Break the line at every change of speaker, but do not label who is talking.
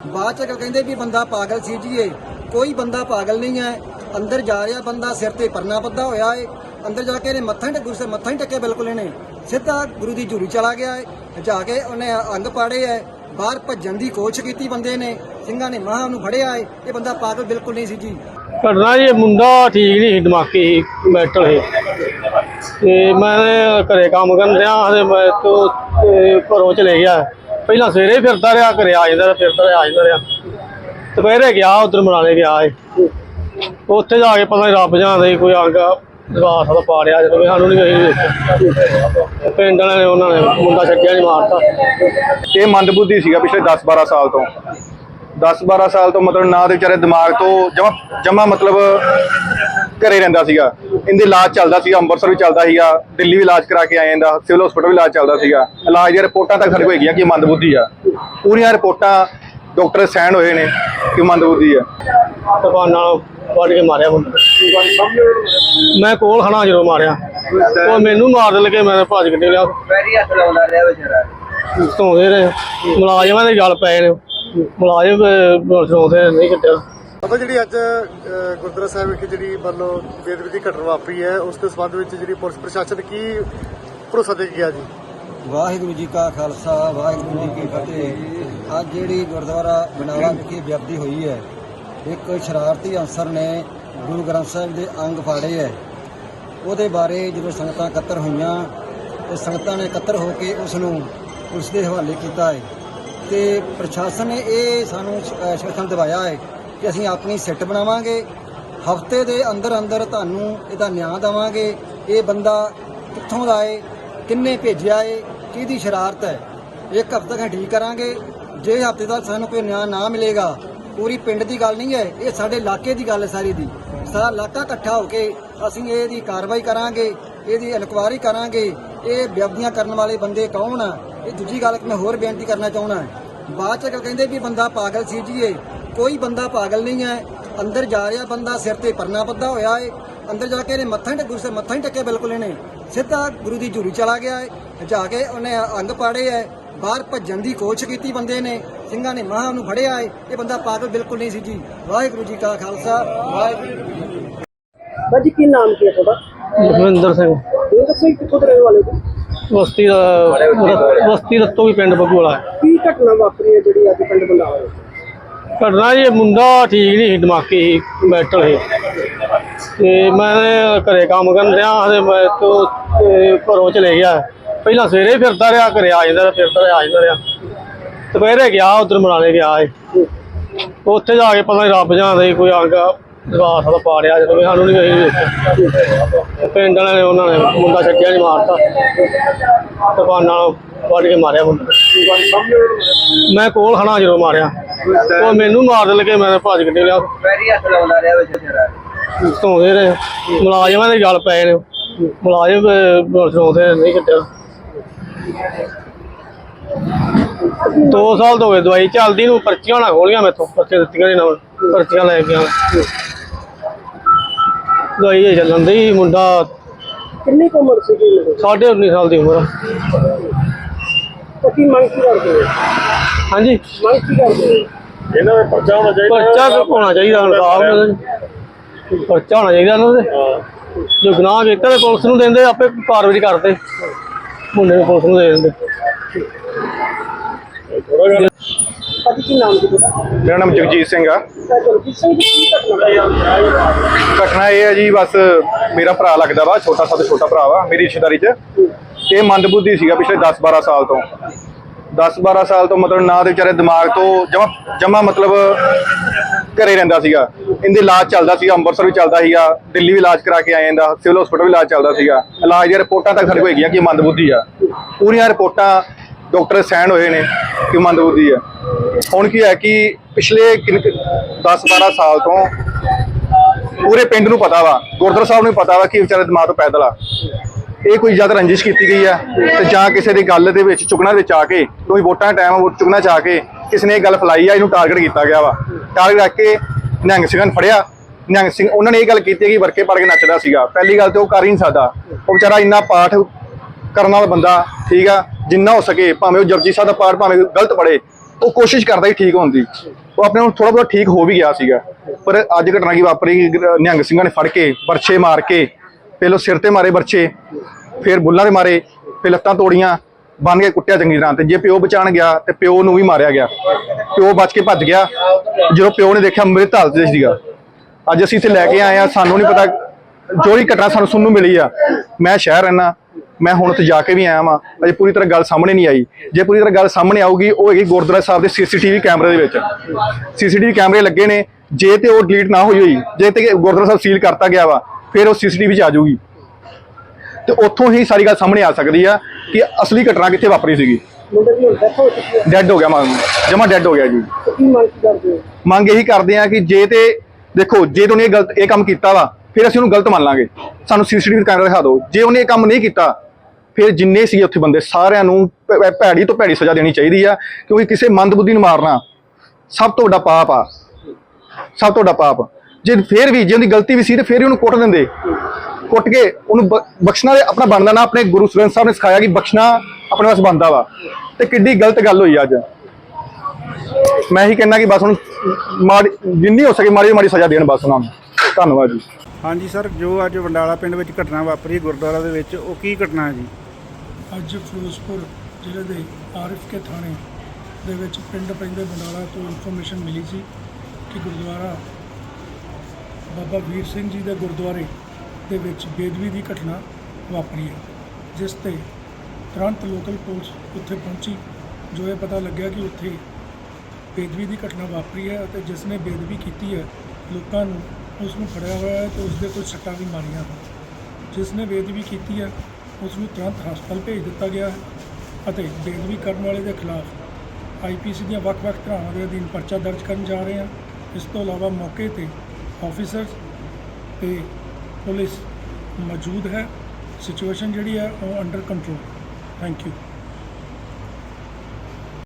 ਬਾਅਦ ਚ ਕਹਿੰਦੇ ਵੀ ਬੰਦਾ ਪਾਗਲ ਸੀ ਜੀ ਇਹ ਕੋਈ ਬੰਦਾ ਪਾਗਲ ਨਹੀਂ ਹੈ। ਅੰਦਰ ਜਾ ਰਿਹਾ ਬੰਦਾ, ਸਿਰ ਤੇ ਪਰਨਾ ਬੱਧਾ ਹੋਇਆ ਏ। ਅੰਦਰ ਜਾ ਕੇ ਇਹਨੇ ਮੱਥਾ ਹੀ ਟੇਕੂ ਮੱਥਾ ਹੀ ਟੇਕਿਆ ਬਿਲਕੁਲ ਇਹਨੇ। ਸਿੱਧਾ ਗੁਰੂ ਦੀ ਝੂਰੀ ਚਲਾ ਗਿਆ ਏ। ਜਾ ਕੇ ਉਹਨੇ ਅੰਗ ਪਾੜੇ ਐ ਬਾਹਰ ਭੱਜਣ ਦੀ ਕੋਸ਼ਿਸ਼ ਕੀਤੀ ਬੰਦੇ ਨੇ। ਸਿੰਘਾਂ ਨੇ ਮਹਾਂ ਨੂੰ ਫੜਿਆ ਏ। ਇਹ ਬੰਦਾ ਪਾਗਲ ਬਿਲਕੁਲ ਨਹੀਂ ਸੀ ਜੀ।
ਘਟਨਾ ਜੀ ਇਹ ਮੁੰਡਾ ਠੀਕ ਨਹੀਂ ਸੀ, ਦਿਮਾਗੀ ਸੀ ਮੈਂਟਲ ਸੀ। ਤੇ ਮੈਂ ਘਰੇ ਕੰਮ ਕਰਨ ਰਿਹਾ ਤੇ ਮੈਂ ਤੋਂ ਘਰੋਂ ਚਲੇ ਗਿਆ। ਪਹਿਲਾਂ ਸਵੇਰੇ ਫਿਰਦਾ ਰਿਹਾ ਘਰੇ ਆ ਜਾਂਦਾ ਰਿਹਾ, ਫਿਰਦਾ ਰਿਹਾ ਆ ਜਾਂਦਾ ਰਿਹਾ। ਦੁਪਹਿਰੇ ਗਿਆ ਉਧਰ ਮਨਾਲੇ ਗਿਆ ਏ ਉੱਥੇ ਜਾ ਕੇ ਪਤਾ ਨਹੀਂ ਰੱਬ ਜਾਣਦਾ ਸੀ ਕੋਈ ਅੰਗ ਦਵਾਸ ਦਾ ਪਾੜਿਆ ਜਦੋਂ ਵੀ ਸਾਨੂੰ ਨਹੀਂ ਕੋਈ ਪਿੰਡ ਵਾਲਿਆਂ ਨੇ ਉਹਨਾਂ ਨੇ ਮੁੰਡਾ ਛੱਡਿਆ ਨਹੀਂ ਮਾਰਤਾ।
ਇਹ ਮੰਦਬੁੱਧੀ ਸੀਗਾ ਪਿਛਲੇ 10-12 ਸਾਲ ਤੋਂ। 10-12 ਸਾਲ ਤੋਂ ਮਤਲਬ ਨਾ ਦੇ ਵਿਚਾਰੇ ਦਿਮਾਗ ਤੋਂ ਜਮਾ ਜਮਾ ਮਤਲਬ ਘਰੇ ਰਹਿੰਦਾ ਸੀਗਾ। ਇਹਦੇ ਇਲਾਜ ਚੱਲਦਾ ਸੀਗਾ ਅੰਮ੍ਰਿਤਸਰ ਵੀ ਚੱਲਦਾ ਸੀਗਾ ਦਿੱਲੀ ਵੀ ਇਲਾਜ ਕਰਾ ਕੇ ਆਏ ਇਹਦਾ ਸਿਵਲ ਹਸਪੀਟਲ ਵੀ ਇਲਾਜ ਚੱਲਦਾ ਸੀਗਾ। ਇਲਾਜ ਦੀਆਂ ਰਿਪੋਰਟਾਂ ਤੱਕ ਸਾਡੇ ਕੋਲ ਹੈਗੀਆਂ ਕਿ ਇਹ ਮੰਦਬੁੱਧੀ ਆ। ਪੂਰੀਆਂ ਰਿਪੋਰਟਾਂ ਡਾਕਟਰ ਸਾਈਨ ਹੋਏ ਨੇ ਕਿ ਮੰਦਬੁੱਧੀ ਆ।
ਦੁਕਾਨ ਨਾਲ ਵੱਢ ਕੇ ਮਾਰਿਆ ਮੁੰਡਾ ਮੈਂ ਕੋਲ ਖੜਾ ਜਦੋਂ ਮਾਰਿਆ। ਉਹ ਮੈਨੂੰ ਮਾਰ ਦੇ ਲਗੇ ਮੈਂ ਭੱਜ ਕੇ ਨਿਕਲਿਆ।
ਪੈਰੀ ਹੱਥ ਲਾਉਂਦਾ ਰਿਹਾ ਵਿਚਾਰਾ।
ਧੋਂਦੇ ਰਹੇ। ਮੁਲਾਜ਼ਮਾਂ ਦੇ ਗੱਲ ਪਏ ਨੇ। ਮੁਲਾਜ਼ਮ ਅਹ, ਧੋਂਦੇ ਨਹੀਂ ਕੱਟਿਆ
ਬਾਬਾ ਜਿਹੜੀ ਅੱਜ ਅ, ਗੁਰਦੁਆਰਾ ਸਾਹਿਬ ਵਿਖੇ ਜਿਹੜੀ ਲਓ ਬੇਦਬੀ ਘਟਨਾ ਵਾਪਰੀ ਹੈ ਉਸ ਦੇ ਸੰਬੰਧ ਵਿੱਚ ਜਿਹੜੀ ਪੁਲਿਸ ਪ੍ਰਸ਼ਾਸਨ ਕੀ ਭਰੋਸਾ ਦੇ ਗਿਆ ਜੀ?
ਵਾਹਿਗੁਰੂ ਜੀ ਕਾ ਖਾਲਸਾ ਵਾਹਿਗੁਰੂ ਜੀ ਕੀ ਫਤਿਹ। ਅੱਜ ਜਿਹੜੀ ਗੁਰਦੁਆਰਾ ਬਨਾਲਾ ਵਿਖੇ ਵਿਅਕਤੀ ਹੋਈ ਹੈ ਇੱਕ ਸ਼ਰਾਰਤੀ ਅਨਸਰ ਨੇ ਗੁਰੂ ਗ੍ਰੰਥ ਸਾਹਿਬ ਦੇ ਅੰਗ ਫਾੜੇ ਹੈ। ਉਹਦੇ ਬਾਰੇ ਜਦੋਂ ਸੰਗਤਾਂ ਇਕੱਤਰ ਹੋਈਆਂ ਤੇ ਸੰਗਤਾਂ ਨੇ ਇਕੱਤਰ ਹੋ ਕੇ ਉਸ ਨੂੰ ਪੁਲਿਸ ਦੇ ਹਵਾਲੇ ਕੀਤਾ ਹੈ। ਤੇ ਪ੍ਰਸ਼ਾਸਨ ਨੇ ਇਹ ਸਾਨੂੰ ਸ਼ਿਕਨ ਦਿਵਾਇਆ ਹੈ ਕਿ ਅਸੀਂ ਆਪਣੀ ਸਿੱਟ ਬਣਾਵਾਂਗੇ। ਹਫ਼ਤੇ ਦੇ ਅੰਦਰ ਅੰਦਰ ਤੁਹਾਨੂੰ ਇਹਦਾ ਨਿਆਂ ਦੇਵਾਂਗੇ। ਇਹ ਬੰਦਾ ਕਿੱਥੋਂ ਦਾ ਏ? ਕਿੰਨੇ ਭੇਜਿਆ ਏ? ਕਿਹਦੀ ਸ਼ਰਾਰਤ ਹੈ? ਇੱਕ ਹਫ਼ਤੇ ਤੱਕ ਠੀਕ ਕਰਾਂਗੇ। ਜੇ ਹਫ਼ਤੇ ਤੱਕ ਸਾਨੂੰ ਕੋਈ ਨਿਆਂ ਨਾ ਮਿਲੇਗਾ, ਪੂਰੀ ਪਿੰਡ ਦੀ ਗੱਲ ਨਹੀਂ ਹੈ। ਇਹ ਸਾਡੇ ਇਲਾਕੇ ਦੀ ਗੱਲ ਹੈ ਸਾਰੀ ਦੀ। ਸਾਰਾ ਇਲਾਕਾ ਇਕੱਠਾ ਹੋ ਕੇ ਅਸੀਂ ਇਹਦੀ ਕਾਰਵਾਈ ਕਰਾਂਗੇ, ਇਹਦੀ ਇਨਕੁਆਇਰੀ ਕਰਾਂਗੇ। ਇਹ ਵਿਅਕਤੀਆਂ ਕਰਨ ਵਾਲੇ ਬੰਦੇ ਕੌਣ ਆ? ਇਹ ਦੂਜੀ ਗੱਲ ਮੈਂ ਹੋਰ ਬੇਨਤੀ ਕਰਨਾ ਚਾਹੁੰਦਾ ਬਾਅਦ ਚ ਕਹਿੰਦੇ ਵੀ ਬੰਦਾ ਪਾਗਲ ਸੀ ਜੀ ਇਹ। ਕੋਈ ਬੰਦਾ ਪਾਗਲ ਨਹੀਂ ਹੈ। ਅੰਦਰ ਜਾ ਰਿਹਾ ਬੰਦਾ ਸਿਰ ਤੇ ਪਰਨਾ ਬੱਧਾ ਹੋਇਆ ਏ। ਅੰਦਰ ਜਾ ਕੇ ਇਹਨੇ ਮੱਥਾ ਹੀ ਟੇਕੂ ਸੇ ਮੱਥਾ ਹੀ ਟੇਕਿਆ ਬਿਲਕੁਲ ਇਹਨੇ। ਸਿੱਧਾ ਗੁਰੂ ਦੀ ਝੂਰੀ ਚਲਾ ਗਿਆ ਏ। ਜਾ ਕੇ ਉਹਨੇ ਅੰਗ ਪਾੜੇ ਐ ਬਾਹਰ ਭੱਜਣ ਦੀ ਕੋਸ਼ਿਸ਼ ਕੀਤੀ ਬੰਦੇ ਨੇ। ਸਿੰਘਾਂ ਨੇ ਮਹਾਂ ਨੂੰ ਫੜਿਆ ਏ। ਇਹ ਬੰਦਾ ਪਾਗਲ ਬਿਲਕੁਲ ਨਹੀਂ ਸੀ ਜੀ। ਵਾਹਿਗੁਰੂ ਜੀ ਕਾ ਖਾਲਸਾ। ਵਾਹਿਗੁਰੂ ਜੀ ਕੀ ਫਤਿਹ।
ਬਾਜੀ ਕੀ ਨਾਮ ਕੀ ਹੈ ਤੁਹਾਡਾ?
ਲਖਵਿੰਦਰ ਸਿੰਘ।
ਇਹ ਦੱਸੋ ਕਿੱਥੋਂ ਦੇ ਰਹਿਣ ਵਾਲੇ ਹੋ
ਬਸਤੀ ਦਾ ਬਸਤੀ ਰੱਤੋ ਵੀ ਪਿੰਡ ਬੱਗੂ ਵਾਲਾ ਹੈ।
ਕੀ ਘਟਨਾ ਵਾਪਰੀ ਹੈ ਜਿਹੜੀ ਅੱਜ ਪਿੰਡ ਬੰਦਾ ਹੋਇਆ
ਘਟਨਾ ਜੀ ਇਹ ਮੁੰਡਾ ਠੀਕ ਨਹੀਂ ਸੀ ਦਿਮਾਗੀ ਸੀ ਮੈਂਟਲ ਸੀ। ਤੇ ਮੈਂ ਘਰੇ ਕੰਮ ਕਰਨ ਰਿਹਾ ਤੇ ਮੈਂ ਤੋਂ ਤੇ ਘਰੋਂ ਚਲੇ ਗਿਆ। ਪਹਿਲਾਂ ਸਵੇਰੇ ਹੀ ਫਿਰਦਾ ਰਿਹਾ ਘਰੇ ਆ ਜਾਂਦਾ ਰਿਹਾ, ਫਿਰਦਾ ਰਿਹਾ ਆ ਜਾਂਦਾ ਰਿਹਾ। ਦੁਪਹਿਰੇ ਗਿਆ ਉਧਰ ਮਨਾਲੇ ਗਿਆ ਏ ਉੱਥੇ ਜਾ ਕੇ ਪਤਾ ਨਹੀਂ ਰੱਬ ਜਾਣਦਾ ਸੀ ਕੋਈ ਅੰਗ ਦਵਾਸ ਦਾ ਪਾੜਿਆ ਜਦੋਂ ਵੀ ਸਾਨੂੰ ਨਹੀਂ ਦੇਖਿਆ। ਪਿੰਡ ਵਾਲਿਆਂ ਨੇ ਉਹਨਾਂ ਨੇ ਮੁੰਡਾ ਛੱਡਿਆ ਨਹੀਂ ਮਾਰਤਾ। ਦੁਕਾਨ ਨਾਲ ਵੱਢ ਕੇ ਮਾਰਿਆ ਮੁੰਡਾ ਮੈਂ ਕੋਲ ਖੜਾ ਜਦੋਂ ਮਾਰਿਆ। ਉਹ ਮੈਨੂੰ ਮਾਰ ਦੇ ਲਗੇ ਮੈਂ ਭੱਜ ਕੇ ਨਿਕਲਿਆ।
ਪੈਰੀ ਹੱਥ ਲਾਉਂਦਾ ਰਿਹਾ ਵਿਚਾਰਾ।
ਧੋਂਦੇ ਰਹੇ। ਮੁਲਾਜ਼ਮਾਂ ਦੇ ਗੱਲ ਪਏ ਨੇ। ਮੁਲਾਜ਼ਮ ਧੋਂਦੇ ਨਹੀਂ ਕੱਟਿਆ ਦੋ ਸਾਲ ਤੋਂ ਦਵਾਈ ਚੱਲਦੀ ਨੂੰ ਪਰਚੀਆਂ ਨਾ ਖੋਲੀਆਂ ਮੈਥੋਂ। ਪਰਚੀਆਂ ਦਿੱਤੀਆਂ ਨੇ ਨਾ ਪਰਚੀਆਂ ਲੈ ਕੇ ਦਵਾਈ ਇਹ ਚੱਲਣ ਦੀ ਮੁੰਡਾ
ਕਿੰਨੀ ਕੁ ਉਮਰ ਸੀ ਕੀ ਲੱਗੇ
ਸਾਢੇ 19 ਸਾਲ ਦੀ ਉਮਰ ਆ।
ਤਾਂ ਕੀ ਮੰਗ ਕੀ ਕਰਦੇ ਹੋ?
ਹਾਂਜੀ।
ਮੰਗ ਕੀ ਕਰਦੇ ਹੋ?
ਪਰਚਾ ਹੋਣਾ ਚਾਹੀਦਾ। ਇਨਸਾਫ ਮਿਲੇ ਪਰਚਾ ਹੋਣਾ ਚਾਹੀਦਾ ਇਹਨਾਂ ਦੇ। ਜੋ ਗੁਨਾਹ ਕੀਤਾ ਤੇ ਪੁਲਿਸ ਨੂੰ ਦਿੰਦੇ ਆਪੇ ਕਾਰਵਾਈ ਕਰਦੇ। ਮੁੰਡੇ ਨੂੰ ਪੁਲਿਸ ਨੂੰ ਦੇ ਦਿੰਦੇ।
ਬਾਜੀ ਕੀ ਨਾਮ ਕੀ ਤੁਹਾਡਾ?
ਮੇਰਾ ਨਾਮ ਜਗਜੀਤ ਸਿੰਘ ਆ।
ਤਾਂ ਜਗਜੀਤ ਸਿੰਘ ਜੀ ਕੀ ਘਟਨਾ
ਇਹ ਹੈ ਜੀ ਬਸ ਮੇਰਾ ਭਰਾ ਲੱਗਦਾ ਵਾ ਛੋਟਾ ਸਭ ਤੋਂ ਛੋਟਾ ਭਰਾ ਵਾ ਮੇਰੀ ਰਿਸ਼ਤੇਦਾਰੀ 'ਚ। ਇਹ ਮੰਦਬੁੱਧੀ ਸੀਗਾ ਪਿਛਲੇ 10-12 ਸਾਲ ਤੋਂ। 10-12 ਸਾਲ ਤੋਂ ਮਤਲਬ ਨਾ ਦੇ ਵਿਚਾਰੇ ਦਿਮਾਗ ਤੋਂ ਜਮਾ ਜਮਾ ਮਤਲਬ ਘਰੇ ਰਹਿੰਦਾ ਸੀਗਾ। ਇਹਦੇ ਇਲਾਜ ਚੱਲਦਾ ਸੀਗਾ ਅੰਮ੍ਰਿਤਸਰ ਵੀ ਚੱਲਦਾ ਸੀਗਾ ਦਿੱਲੀ ਵੀ ਇਲਾਜ ਕਰਾ ਕੇ ਆਏ ਇਹਦਾ ਸਿਵਲ ਹਸਪੀਟਲ ਵੀ ਇਲਾਜ ਚੱਲਦਾ ਸੀਗਾ। ਇਲਾਜ ਦੀਆਂ ਰਿਪੋਰਟਾਂ ਤੱਕ ਸਾਡੇ ਕੋਲ ਹੈਗੀਆਂ ਕਿ ਮੰਦਬੁੱਧੀ ਆ। ਪੂਰੀਆਂ ਰਿਪੋਰਟਾਂ ਡਾਕਟਰ ਸਾਈਨ ਹੋਏ ਨੇ ਕਿ ਮੰਦਬੁੱਧੀ ਆ ਹੁਣ ਕੀ ਹੈ ਕਿ ਪਿਛਲੇ 10-12 ਸਾਲ ਤੋਂ ਪੂਰੇ ਪਿੰਡ ਨੂੰ ਪਤਾ ਵਾ, ਗੁਰਦੁਆਰਾ ਸਾਹਿਬ ਨੂੰ ਪਤਾ ਵਾ ਕਿ ਇਹ ਵਿਚਾਰੇ ਦਿਮਾਗ ਤੋਂ ਪੈਦਲ ਆ। ਇਹ ਕੋਈ ਜ਼ਿਆਦਾ ਰੰਜਿਸ਼ ਕੀਤੀ ਗਈ ਆ, ਤੇ ਜਾਂ ਕਿਸੇ ਦੀ ਗੱਲ ਦੇ ਵਿੱਚ ਚੁਗਣਾ ਵਿੱਚ ਆ ਕੇ, ਕੋਈ ਵੋਟਾਂ ਟਾਈਮ ਵੋਟ ਚੁਗਣਾ ਚ ਆ ਕੇ ਕਿਸੇ ਨੇ ਇਹ ਗੱਲ ਫਲਾਈ ਆ, ਇਹਨੂੰ ਟਾਰਗੇਟ ਕੀਤਾ ਗਿਆ ਵਾ। ਟਾਰਗੇਟ ਰੱਖ ਕੇ ਨਿਹੰਗ ਸਿੰਘਾਂ ਨੂੰ ਫੜਿਆ। ਨਿਹੰਗ ਸਿੰਘ, ਉਹਨਾਂ ਨੇ ਇਹ ਗੱਲ ਕੀਤੀ ਕਿ ਵਰਕੇ ਪੜ ਕੇ ਨੱਚਦਾ ਸੀਗਾ। ਪਹਿਲੀ ਗੱਲ ਤੇ ਉਹ ਕਰ ਹੀ ਨਹੀਂ ਸਕਦਾ। ਉਹ ਵਿਚਾਰਾ ਇੰਨਾ ਪਾਠ ਕਰਨ ਵਾਲਾ ਬੰਦਾ, ਠੀਕ ਆ। ਜਿੰਨਾ ਹੋ ਸਕੇ, ਭਾਵੇਂ ਉਹ ਜਪਜੀ ਸਾਹਿਬ ਦਾ ਪਾਠ, ਭਾਵੇਂ ਗਲਤ ਪੜੇ ਉਹ ਕੋਸ਼ਿਸ਼ ਕਰਦਾ ਸੀ ਠੀਕ ਹੋਣ ਦੀ। ਉਹ ਆਪਣੇ ਨੂੰ ਥੋੜਾ ਬਹੁਤ ਠੀਕ ਹੋ ਵੀ ਗਿਆ ਸੀਗਾ। ਪਰ ਅੱਜ ਘਟਨਾ ਕੀ ਵਾਪਰੀ ਗ- ਨਿਹੰਗ ਸਿੰਘਾਂ ਨੇ ਫੜ ਕੇ ਪਰਛੇ ਮਾਰ ਕੇ ਪਹਿਲੋਂ ਸਿਰ ਤੇ ਮਾਰੇ ਬਰਛੇ ਫਿਰ ਬੁੱਲਾਂ ਤੇ ਮਾਰੇ, ਫਿਰ ਲੱਤਾਂ ਤੋੜੀਆਂ ਬੰਨ ਕੇ ਕੁੱਟਿਆ ਚੰਗੀ ਤਰ੍ਹਾਂ। ਤੇ ਜੇ ਪਿਓ ਬਚਾਣ ਗਿਆ, ਤੇ ਪਿਓ ਨੂੰ ਵੀ ਮਾਰਿਆ ਗਿਆ। ਪਿਓ ਬਚ ਕੇ ਭੱਜ ਗਿਆ। ਜਦੋਂ ਪਿਓ ਨੇ ਦੇਖਿਆ ਮ੍ਰਿਤ ਹਾਲਤ ਵਿੱਚ ਸੀਗਾ। ਅੱਜ ਅਸੀਂ ਇੱਥੇ ਲੈ ਕੇ ਆਏ ਆ ਸਾਨੂੰ ਨਹੀਂ ਪਤਾ, ਜੋ ਵੀ ਘਟਨਾ ਸਾਨੂੰ ਸੁਣਨ ਨੂੰ ਮਿਲੀ ਆ, ਮੈਂ ਸ਼ਹਿਰ ਰਹਿਣਾ ਮੈਂ ਹੁਣ ਉੱਥੇ ਜਾ ਕੇ ਵੀ ਆਇਆ ਵਾਂ ਅਜੇ ਪੂਰੀ ਤਰ੍ਹਾਂ ਗੱਲ ਸਾਹਮਣੇ ਨਹੀਂ ਆਈ। ਜੇ ਪੂਰੀ ਤਰ੍ਹਾਂ ਗੱਲ ਸਾਹਮਣੇ ਆਊਗੀ ਉਹ ਹੈਗੀ ਗੁਰਦੁਆਰਾ ਸਾਹਿਬ ਦੇ ਸੀਸੀਟੀਵੀ ਕੈਮਰੇ ਦੇ ਵਿੱਚ। ਸੀਸੀਟੀਵੀ ਕੈਮਰੇ ਲੱਗੇ ਨੇ ਜੇ ਤੇ ਉਹ ਡਿਲੀਟ ਨਾ ਹੋਈ ਹੋਈ ਜੇ ਤੇ ਗੁਰਦੁਆਰਾ ਸਾਹਿਬ ਸੀਲ ਕਰਤਾ ਗਿਆ ਵਾ ਫਿਰ ਉਹ ਸੀਸੀਟੀਵੀ 'ਚ ਆ ਜਾਊਗੀ। ਤੇ ਉੱਥੋਂ ਹੀ ਸਾਰੀ ਗੱਲ ਸਾਹਮਣੇ ਆ ਸਕਦੀ ਆ ਕਿ ਅਸਲੀ ਘਟਨਾ ਕਿੱਥੇ ਵਾਪਰੀ ਸੀਗੀ। ਡੈੱਡ ਹੋ ਗਿਆ ਮੰਗ ਜਮਾ ਡੈੱਡ ਹੋ ਗਿਆ ਜੀ।
ਤੇ ਮੰਗ
ਇਹੀ ਕਰਦੇ ਆ ਕਿ ਜੇ ਤੇ ਦੇਖੋ ਜੇ ਤੇ ਉਹਨੇ ਇਹ ਗਲਤ ਇਹ ਕੰਮ ਕੀਤਾ ਵਾ ਫਿਰ ਅਸੀਂ ਉਹਨੂੰ ਗਲਤ ਮੰਨ ਲਾਂਗੇ। ਸਾਨੂੰ ਸੀਸੀਟੀਵੀ ਕੈਮਰਾ ਦਿਖਾ ਦਿਓ। ਜੇ ਉਹਨੇ ਇਹ ਕੰਮ ਨਹੀਂ ਕੀਤਾ ਫਿਰ ਜਿੰਨੇ ਸੀ ਉੱਥੇ ਬੰਦੇ, ਸਾਰਿਆਂ ਨੂੰ ਭੈੜੀ ਤੋਂ ਭੈੜੀ ਸਜ਼ਾ ਦੇਣੀ ਚਾਹੀਦੀ ਆ, ਕਿਉਂਕਿ ਕਿਸੇ ਮੰਦਬੁੱਧੀ ਨੂੰ ਮਾਰਨਾ ਸਭ ਤੋਂ ਵੱਡਾ ਪਾਪ ਆ। ਸਭ ਤੋਂ ਵੱਡਾ ਪਾਪ। ਜੇ ਫਿਰ ਵੀ, ਜੇ ਉਹਦੀ ਗਲਤੀ ਵੀ ਸੀ ਤੇ ਫਿਰ ਉਹਨੂੰ ਕੁੱਟ ਦਿੰਦੇ। ਕੁੱਟ ਕੇ ਉਹਨੂੰ ਬਖਸ਼ਣਾ ਦੇ ਆਪਣਾ ਬਣਦਾ ਨਾ, ਆਪਣੇ ਗੁਰੂ ਗ੍ਰੰਥ ਸਾਹਿਬ ਨੇ ਸਿਖਾਇਆ ਕਿ ਬਖਸ਼ਣਾ ਆਪਣੇ ਵਾਸ ਬਣਦਾ ਵਾ। ਤੇ ਕਿੱਡੀ ਗਲਤ ਗੱਲ ਹੋਈ ਅੱਜ। ਮੈਂ ਹੀ ਕਹਿੰਦਾ ਕਿ ਬਸ ਹੁਣ ਮਾੜੀ, ਜਿੰਨੀ ਹੋ ਸਕੇ ਮਾੜੀ ਤੋਂ ਮਾੜੀ ਸਜ਼ਾ ਦੇਣ ਬਸ ਉਹਨਾਂ ਨੂੰ। ਧੰਨਵਾਦ ਜੀ।
ਹਾਂਜੀ ਸਰ, ਜੋ ਅੱਜ ਵੰਡਾਲਾ ਪਿੰਡ ਵਿੱਚ ਘਟਨਾ ਵਾਪਰੀ, ਗੁਰਦੁਆਰਾ ਦੇ ਵਿੱਚ, ਉਹ ਕੀ ਘਟਨਾ ਹੈ ਜੀ?
ਅੱਜ ਫਿਰੋਜ਼ਪੁਰ ਜ਼ਿਲ੍ਹੇ ਦੇ ਆਰਿਫ ਕੇ ਥਾਣੇ ਦੇ ਵਿੱਚ ਪਿੰਡ ਪੈਂਦੇ ਬੰਡਾਲਾ ਤੋਂ ਇਨਫੋਰਮੇਸ਼ਨ ਮਿਲੀ ਸੀ ਕਿ ਗੁਰਦੁਆਰਾ ਬਾਬਾ ਵੀਰ ਸਿੰਘ ਜੀ ਦੇ ਗੁਰਦੁਆਰੇ ਦੇ ਵਿੱਚ ਬੇਦਵੀ ਦੀ ਘਟਨਾ ਵਾਪਰੀ ਹੈ, ਜਿਸ ਤੇ ਤੁਰੰਤ ਲੋਕਲ ਪੁਲਿਸ ਉੱਥੇ ਪਹੁੰਚੀ, ਜੋ ਇਹ ਪਤਾ ਲੱਗਿਆ ਕਿ ਉੱਥੇ ਬੇਦਵੀ ਦੀ ਘਟਨਾ ਵਾਪਰੀ ਹੈ ਅਤੇ ਜਿਸ ਨੇ ਬੇਦਬੀ ਕੀਤੀ ਹੈ, ਲੋਕਾਂ ਨੂੰ, ਉਸ ਨੂੰ ਫੜਿਆ ਹੋਇਆ ਹੈ ਤੇ ਉਸ ਦੇ ਕੋਲ ਸੱਟਾਂ ਵੀ ਮਾਰੀਆਂ ਹਨ। ਜਿਸ ਨੇ ਬੇਦਬੀ ਕੀਤੀ ਹੈ ਉਸ ਨੂੰ ਤੁਰੰਤ ਹਸਪਤਾਲ ਭੇਜ ਦਿੱਤਾ ਗਿਆ ਹੈ ਅਤੇ ਬੇਦਬੀ ਕਰਨ ਵਾਲੇ ਦੇ ਖਿਲਾਫ ਆਈਪੀਸੀ ਦੀਆਂ ਵੱਖ-ਵੱਖ ਧਾਰਾਵਾਂ ਦੇ ਅਧੀਨ ਪਰਚਾ ਦਰਜ ਕਰਨ ਜਾ ਰਹੇ ਹਾਂ। ਇਸ ਤੋਂ ਇਲਾਵਾ ਮੌਕੇ ਤੇ ਆਫੀਸਰਸ ਤੇ ਪੁਲਿਸ ਮੌਜੂਦ ਹੈ। ਸਿਚੁਏਸ਼ਨ ਜਿਹੜੀ ਹੈ ਉਹ ਅੰਡਰ ਕੰਟਰੋਲ ਥੈਂਕ ਯੂ